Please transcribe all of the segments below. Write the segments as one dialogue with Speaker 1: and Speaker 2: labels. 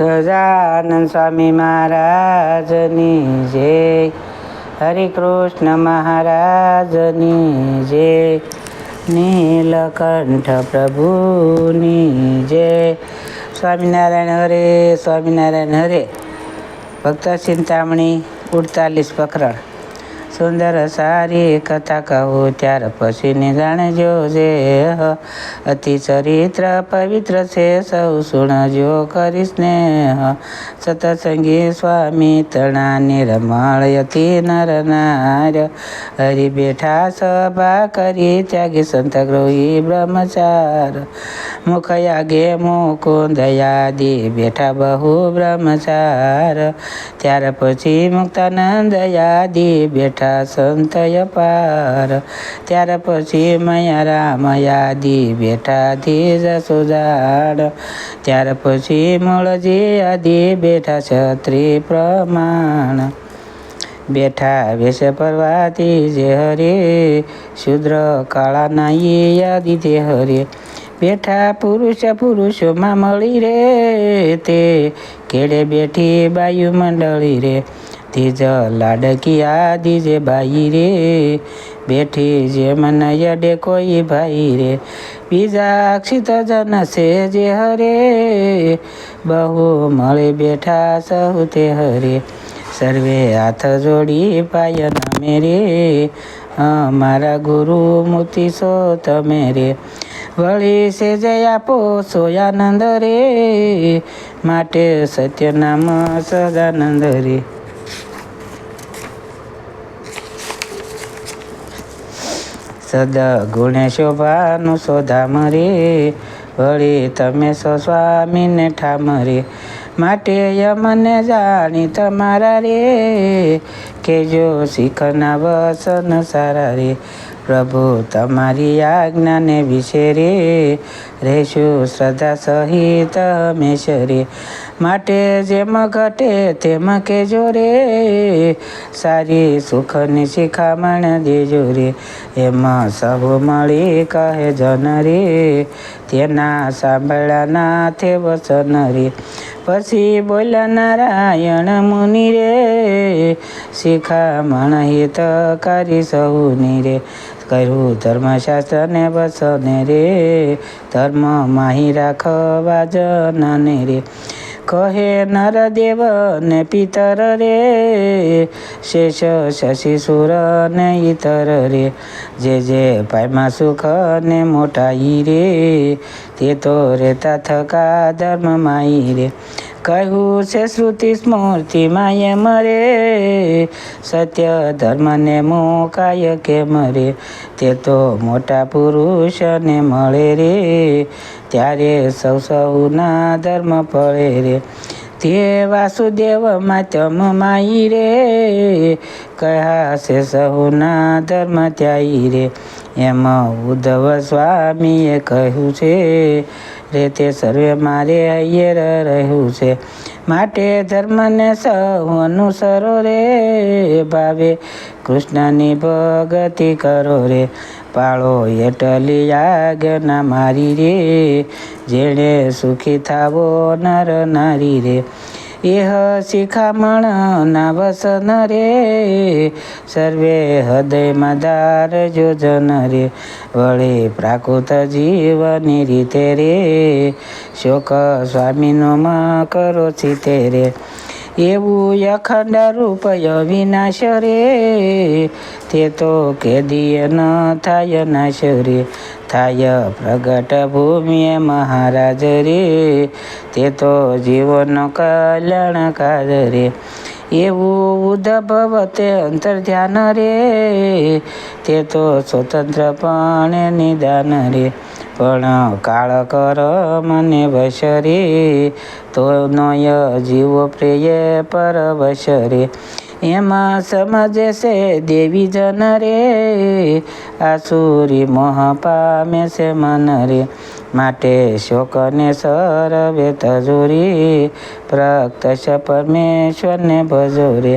Speaker 1: સહજાનંદ સ્વામી મહારાજની જય. હરિકૃષ્ણ મહારાજની જય. નીલકંઠ પ્રભુની જય. સ્વામિનારાયણ હરે સ્વામિનારાયણ હરે. ભક્ત ચિંતામણી, ઉડતાલીસ પ્રકરણ. સુંદર સારી કથા કહું, ત્યાર પછી નિદાણજો જે અતિ ચરિત્ર પવિત્ર છે, સૌ સુણજો કરી સ્નેહ સતસંગી સ્વામી તણા નિર્મળ અતિ નર નાર. હરિ બેઠા સભા કરી ત્યાગી સંત ગૃહી બ્રહ્મચાર. મુખ યાગે મુકુંદ યાદી બેઠા બહુ બ્રહ્મચાર. ત્યાર પછી મુક્તાનંદ યાદી બેઠા સંત અપાર ત્યાર પછી મયા રામ યાદી બેઠા ધીજ સુજાડ ત્યાર પછી મૂળજી આદિ બેઠા છત્રી પ્રમાણ બેઠા વેશ પરવાતી જે હરે શુદ્ર કાળા નાઈ યાદી તે હરે બેઠા પુરુષ પુરુષોમાં મળી રે તે કેડે બેઠી બાયુ મંડળી રે તેજ લાડકી આદી જે ભાઈ રે, બેઠી જે મન અડે કોઈ ભાઈ રે. બીજા અક્ષિત જન છે જે હરે, બહુ મળે બેઠા સહુ તે હરે. સર્વે હાથ જોડી પાય નમે રે, અમારા ગુરુ મૂર્તિ સો તમે રે. વળી સે જય આપો સોયાનંદ રે, માટે સત્યનામ સદાનંદ રે. સદ ગુણે શોભાનું શોધામ રે વળી તમે સો સ્વામીને ઠામ રે માટે યમને જાણી તમારા રે કેજો શીખના વસન સારા રે. પ્રભુ તમારી આજ્ઞાને વિશે રે રહેશું શ્રદ્ધા સહિત હંમેશ રે માટે જેમ ઘટે તેમ કેજો રે. સારી સુખની શિખામણ દેજો રે. એમાં સહુ મળી કહે જન રે. તેના સાંભળ્યાના તે વસન રે. પછી બોલ્યા નારાયણ મુનિ રે, શિખામણ હિતકારી સહુની રે. કહ્યું ધર્મશાસ્ત્રને વસને રે. ધર્મ માહી રાખવા જનને રે. કહે નરદેવ ને પિતર રે, શેષ શશી સુર ને ઇતર રે. જે જે પાયમાં સુખ ને મોટાઈ રે, તે તો રેતા થકા ધર્મ માઈ રે. કહ્યું છે શ્રુતિ સ્મૃતિ માય મરે, સત્ય ધર્મને મોકાય કેમ રે? તે તો મોટા પુરુષને મળે રે, ત્યારે સૌ સૌના ધર્મ પડે રે. તે વાસુદેવ માતમ માઈ રે કહ્યા છે સહુના ધર્મ ત્યાઈ રે? એમ ઉદ્ધવ સ્વામીએ કહ્યું છે રે તે સર્વે મારે હૈયર રહ્યું છે. માટે ધર્મને સૌ અનુસરો રે, ભાવે કૃષ્ણની ભગતિ કરો રે. પાળો એટલી આજ્ઞા મારી રે, જેણે સુખી થાવો નર નારી રે. એહ શિખામણ ના રે, સર્વે હૃદયમાં દાર જોજન રે. વળી પ્રાકૃત જીવની રીતે રે, શોક સ્વામીનો માં કરો ચિતે રે. એવું અખંડ રૂપ અવિનાશ રે તે તો કેદીય ન થાય નાશ રે થાય પ્રગટ ભૂમિએ મહારાજ રે તે તો જીવનો કલ્યાણકાર રે એવું ઉદ્ભવ તે અંતર ધ્યાન રે તે તો સ્વતંત્રપણે નિદાન રે પણ કાળ કર મને વશ તો નય જીવ પ્રિય પર રે એમાં સમજે છે દેવી જન રે આસુરી મોહ પામે છે મન રે. માટે શોકને સરવે તજુરી પ્રત્યક્ષ પરમેશ્વરને ભજો રે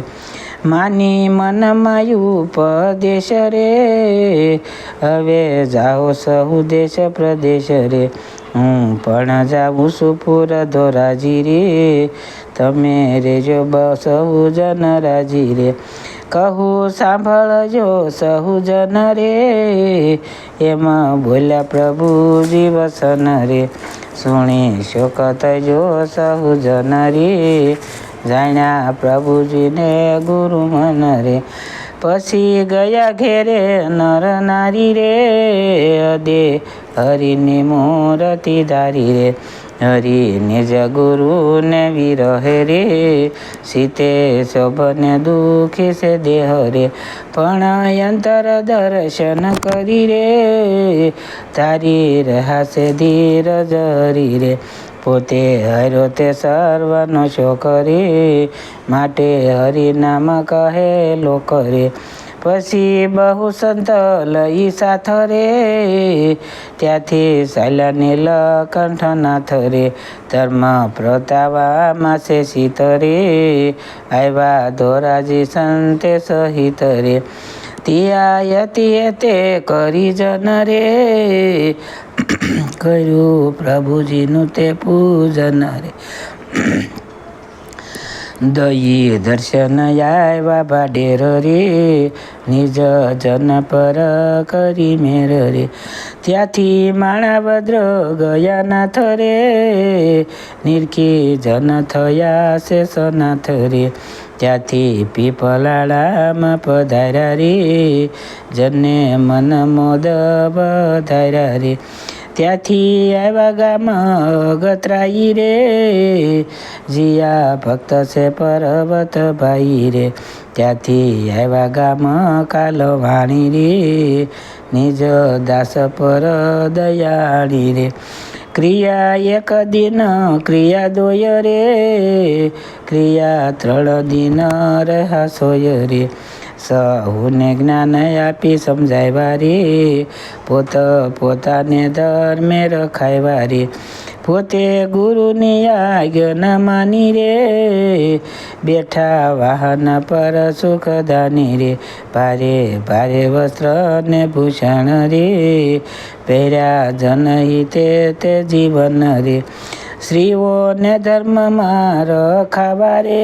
Speaker 1: માની મનમાં ઉપદેશ રે હવે જાઓ સહુ દેશ પ્રદેશ રે હું પણ જાઉં છું પૂર ધોરાજી રે તમે રેજો સહુ જન રાજી રે કહું સાંભળજો સહુ જન રે એમાં બોલ્યા પ્રભુજી વસન રે સુણી શોકત જો સહુ જન રે જાણ્યા પ્રભુજીને ગુરુ મન રે પછી ગયા ઘેરે નર નારી રે, અદે હરિની મૂર્તિ ધારી રે. હરિ નિજ ગુરુને વિરહે રે, સીતે શોભને દુઃખી છે દેહ રે. પણ અંતર દર્શન કરી રે, તારી રહાશે ધીરજ હરી રે. પોતે હર્યો તે સર્વનો શોક રે માટે હરિનામ કહેલો કરે પછી બહુ સંત લઈ સાથ રે ત્યાંથી ચાલ્યા નીલકંઠનાથ રે ધર્મ પ્રતાવામાં છે સીત રે આવ્યા ધોરાજી સંતે સહિત રે તિયાયતી તે કરી જન રે. કર્યું પ્રભુજીનું તે પૂજન રે. દયી દર્શન આવ્યા ભાડેર રે. નિજ જન પર કરી મેર રે. ત્યાંથી માણાભદ્ર ગયા નાથ રે. નિરખી જન થયા શેષનાથ રે. ત્યાંથી પીપલાળામાં પધાર્યા રે જને મન મોદ પધાર્યા રે ત્યાંથી આવ્યા ગામ ગતરાઈ રે, જીયા ભક્ત છે પર્વત ભાઈ રે. ત્યાંથી આવ્યા ગામ કાલવાણી રે, નિજ દાસ પર દયાળી રે. ક્રિયા એક દિન ક્રિયા દોય રે. ક્રિયા ત્રણ દિન રહ્યા સોય રે. સહુને જ્ઞાન આપી સમજાવ્યા રે પોત પોતાને ધર્મે રખાય રે પોતે ગુરુની આજ્ઞા માની રે બેઠા વાહન પર સુખદાની રે ભારે ભારે વસ્ત્ર ને ભૂષણ રે પહેર્યા જનહિતે તે જીવન રે સ્ત્રીઓને ધર્મમાં રખાવા રે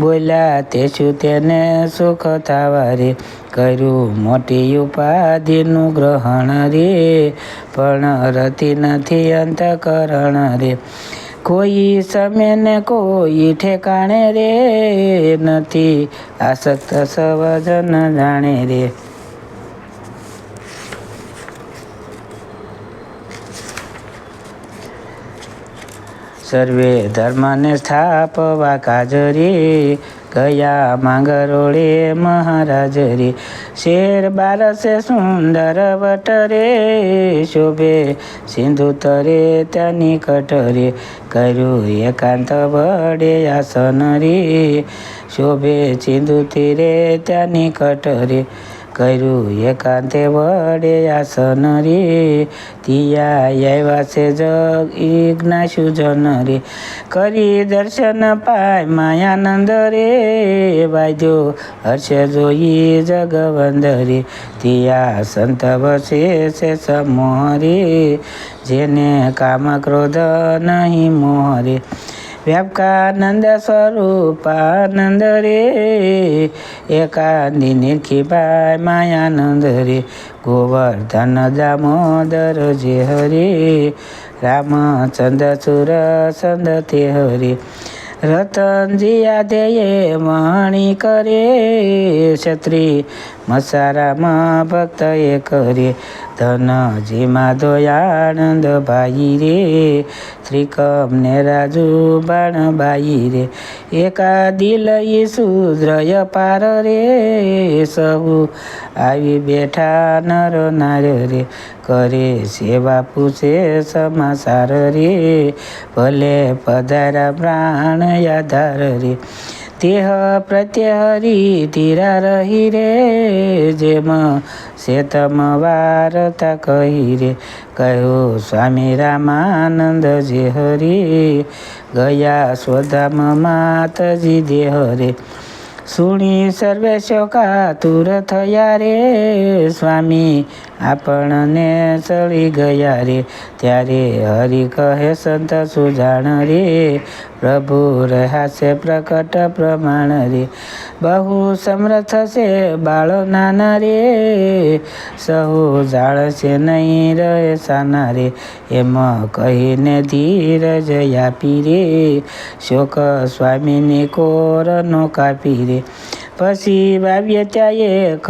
Speaker 1: બોલ્યા તે શું તેને સુખ થવા રે કર્યું મોટી ઉપાધિનું ગ્રહણ રે, પણ રતી નથી અંતકરણ રે. કોઈ સમય ને કોઈ ઠેકાણે રે, નથી આસક્ત સવજન જાણે રે. સર્વે ધર્મને સ્થાપવા કાજરી ગયા માંગરોળે મહારાજ રે? શેર બારસે સુંદર વટરે શોભે સિંધુ તરે ત્યાંની કટરે કર્યું એકાંત વડે આસન રે, શોભે સિંધુ તીરે ત્યાંની કટરે કર્યું. એકાંતે વડે આસન રે. તિયા આવ્યા છે જગ ઈજ્ઞા સુજન રે. કરી દર્શન પાય માયાનંદ રે. વાદ્યો હર્ષ જોઈ જગવંદ રે. તિયા સંત વસે છે સમોહ રે જેને કામ ક્રોધ નહીં મોહ વ્યાપકાનંદ સ્વરૂપાનંદ રે એકાંદી નિરખીભાઈ માયાનંદ રે, ગોવર્ધન દામોદર જે હરે, રામચંદ્ર સુર ચંદ તે હરે, રતનજી આધેયે મણી કરે ક્ષત્રિ મસારામાં ભક્ત એ કરે ધનજી માધો આનંદ ભાઈ રે ત્રિકમ ને રાજુ બાણબાઈ રે એકાદી લઈ શુદ્રય પાર રે સહુ આવી બેઠા નર નાર રે કરે સેવા પૂછે સમાચાર રે ભલે પધારા પ્રાણ યાધાર રે તેહ પ્રત્યે હરી ધીરા રહી રે, જેમ શેતમ વારતા કહી રે. કહ્યું, સ્વામી રામાનંદ જે હરી, ગયા સ્વધામ માતજી દેહ રે સુણી સર્વે શોકાતુર થયા રે, સ્વામી, આપણને ચડી ગયા રે. ત્યારે હરિ કહે, સંત સુજાણ રે પ્રભુ રહ્યા છે પ્રકટ પ્રમાણ રે. બહુ સમર્થ છે બાળો નાના રે. સહુ જાળશે નહીં રહે સાના રે. એમ કહીને ધીરજ આપી રે. શોક સ્વામીની કોરનો કાપી રે. પછી ચાયે એક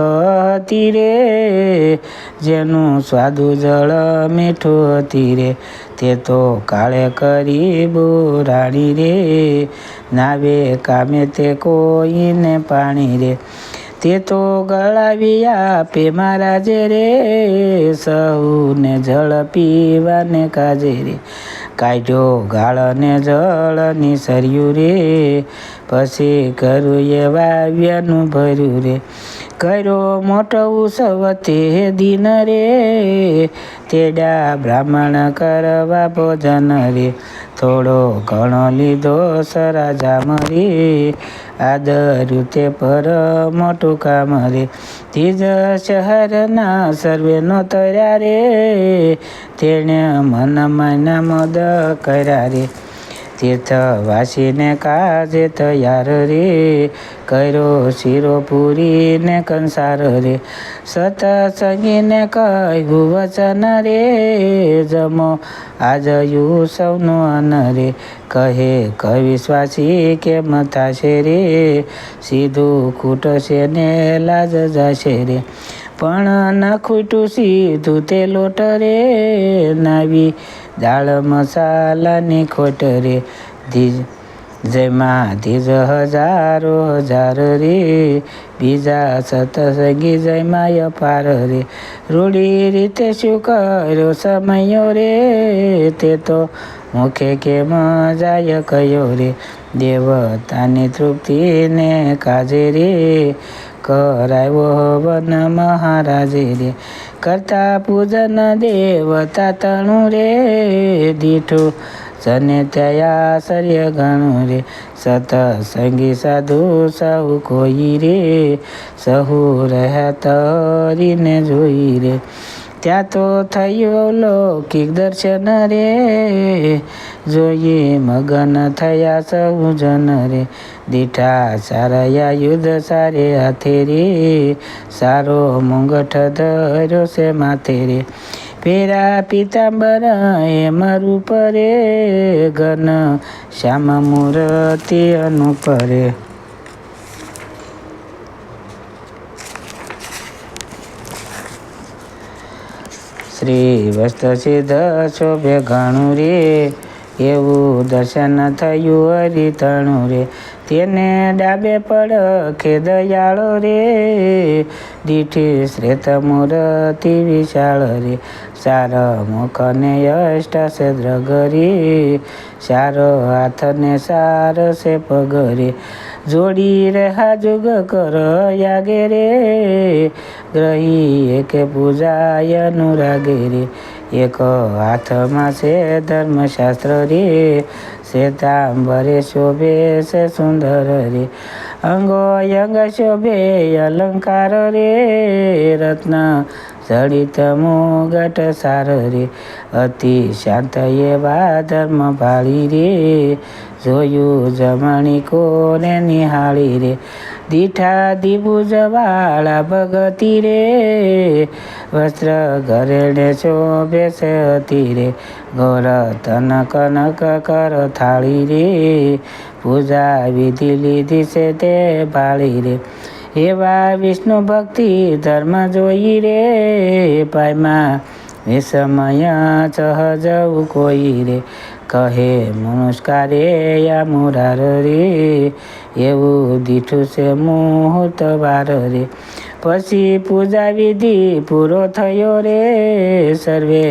Speaker 1: રે. જેનું સ્વાદુ જળ મીઠું હતી રે. તે તો કાળે કરી બોરાણી રે. નાવે કામે તે કોઈને પાણી રે. તે તો ગળાવી આપે મહારાજે રે. સૌને જળ પીવાને કાજે રે. કાઢ્યો ગાળને જળ નિસર્યું રે. પછી કરું એ વાવ્યનું ભર્યું રે. કર્યો મોટો ઉત્સવ તે દિન રે. તેડા બ્રાહ્મણ કરવા ભોજન રે. થોડો ઘણો લીધો સરાજા મરી આદર્યું તે પર મોટું કામ રે. ત્રીજ શહેરના સર્વે નો તર્યા રે. તેણે મનમાં મદ કર્યા રે. તીર્થ વાસીને કાજે તૈયાર રે કર્યો શીરો પૂરીને કંસાર રે સતસંગીને કહ્યું વચન રે જમો આજ યુ સૌનું અન રે કહે કવિશ્વાસી કેમ થશે રે સીધું ખૂટશે ને લાજ જશે રે પણ ન ખૂટ્યું સીધું તે લોટ રે નાવી દાળ મસાલાની ખોટ રે ધીજ જયમાં ધીજ હજારો હજાર રે બીજા સતસંગી જયમાં અપાર રે રૂડી રીતે શું કર્યો સમયો રે તે તો મુખે કેમ જાય કયો રે દેવતાની તૃપ્તિને કાજે રે કરાવ્યો વન મહારાજે રે કરતા પૂજન દેવતા તણું રે દીઠું. સને થયા સર્ય ગણું રે. સતસંગી સાધુ સહુ કોઈ રે. સહુ રહ્યા તરીને જોઈ રે. ત્યાં તો થયું લૌકિક દર્શન રે. જોઈએ મગન થયા સૌ જન રે. દીઠા સારયા યુદ્ધ સારે હાથે રે. સારો મુંગઠ ધર્યો છે માથે રે. પેરા પિતાંબર એમ રૂપ રે ઘન શ્યામ મૂર્તિ અનુપરે. શ્રી વસ્ત સિદ્ધ શોભે ઘણું રે એવું દર્શન થયું હરિતણું રે. તેને ડાબે પડ કે દયાળો રે. દીઠી શ્રેત મૂર્તિ વિશાળ રે. સાર મુખને અષ્ટ છે દ્રગરી સારો હાથને સાર છે પગરે. જોડી રહ્યા જુગ કર યાગે રે. ગ્રહી એક પૂજાય અનુરાગે રે. એક હાથમાં છે ધર્મશાસ્ત્ર રે. શ્વેતાંબરે શોભે છે સુંદર રે અંગો અંગ શોભે અલંકાર રે રત્ન જડિત મોગટ સાર રે, અતિ શાંત એવા ધર્મ ભાળી રે. જોયું જમણી કોને નિહાળી રે, દીઠા દીબુજ વાળા ભગતી રે. વસ્ત્ર ઘરેડે શોભે છે હતી રે ગોર તન કનક કર થાળી રે. પૂજા વિધિ લીધી છે તે ભાળી રે. એવા વિષ્ણુ ભક્તિ ધર્મ જોઈ રે પાયમાં વિષમય સહજવું કોઈ રે કહે મનુષ્કારે યા મુરાર રે એવું દીઠું છે મુહૂર્ત વાર રે પછી પૂજા વિધિ પૂરો થયો રે સર્વે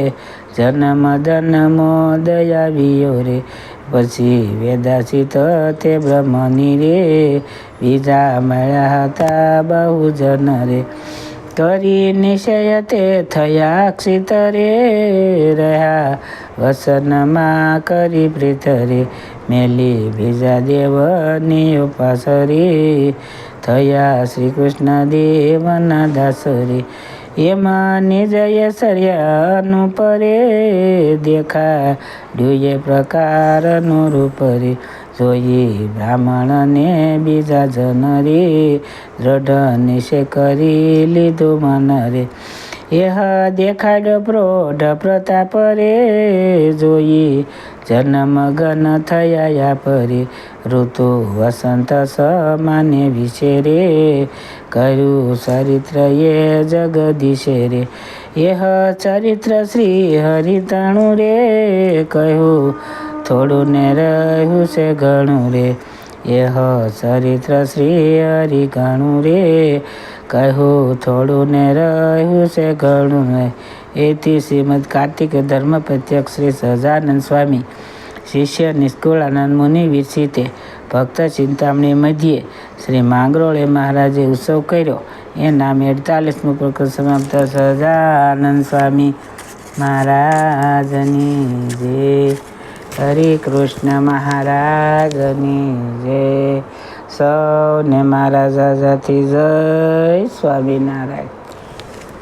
Speaker 1: જન્મ જન્મો દયાવ્યો રે પછી વેદાસિત તે બ્રહ્મની રે બીજા મળ્યા હતા બહુ જન રે. કરી નિશ્ચય તે થયા ક્ષિતરે રહ્યા. વસનમાં કરી પ્રીત મેલી બીજા દેવની ઉપાસ રે થયા શ્રી કૃષ્ણ દેવના દાસ રે એમાં નિજય સર્યાનું પરે દેખા જોઈએ પ્રકારનું રૂપ રે. જોઈએ. બ્રાહ્મણને બીજા જન રે દ્રઢ નિશે કરી લીધું મન રે એહ દેખાડ્યો પ્રોઢ પ્રતાપ રે જોઈ જન્મ ગન થયા પરે. ઋતુ વસંત સમાને વિશે રે કર્યું ચરિત્ર એ જગદીશે રે એહ ચરિત્ર શ્રી હરિતાણું રે કહ્યું થોડું ને રહ્યું છે ઘણું રે. એહ, ચરિત્ર શ્રી હરિ ઘણું રે. કહ્યું થોડું ને રહ્યું છે ઘણું રે. એથી શ્રીમદ કાર્તિક ધર્મ પ્રત્યક્ષ શ્રી સહજાનંદ સ્વામી, શિષ્ય નિષ્કુળાનંદ મુનિ વિરસિતે ભક્ત ચિંતામણી મધ્યે શ્રી માંગરોળે મહારાજે ઉત્સવ કર્યો. એ નામે અડતાલીસમું પ્રકરણ સમાપ્ત. સહજાનંદ સ્વામી મહારાજની જય. હરે કૃષ્ણ મહારાજની જય. સૌને મારા જાજાથી જય સ્વામિનારાયણ.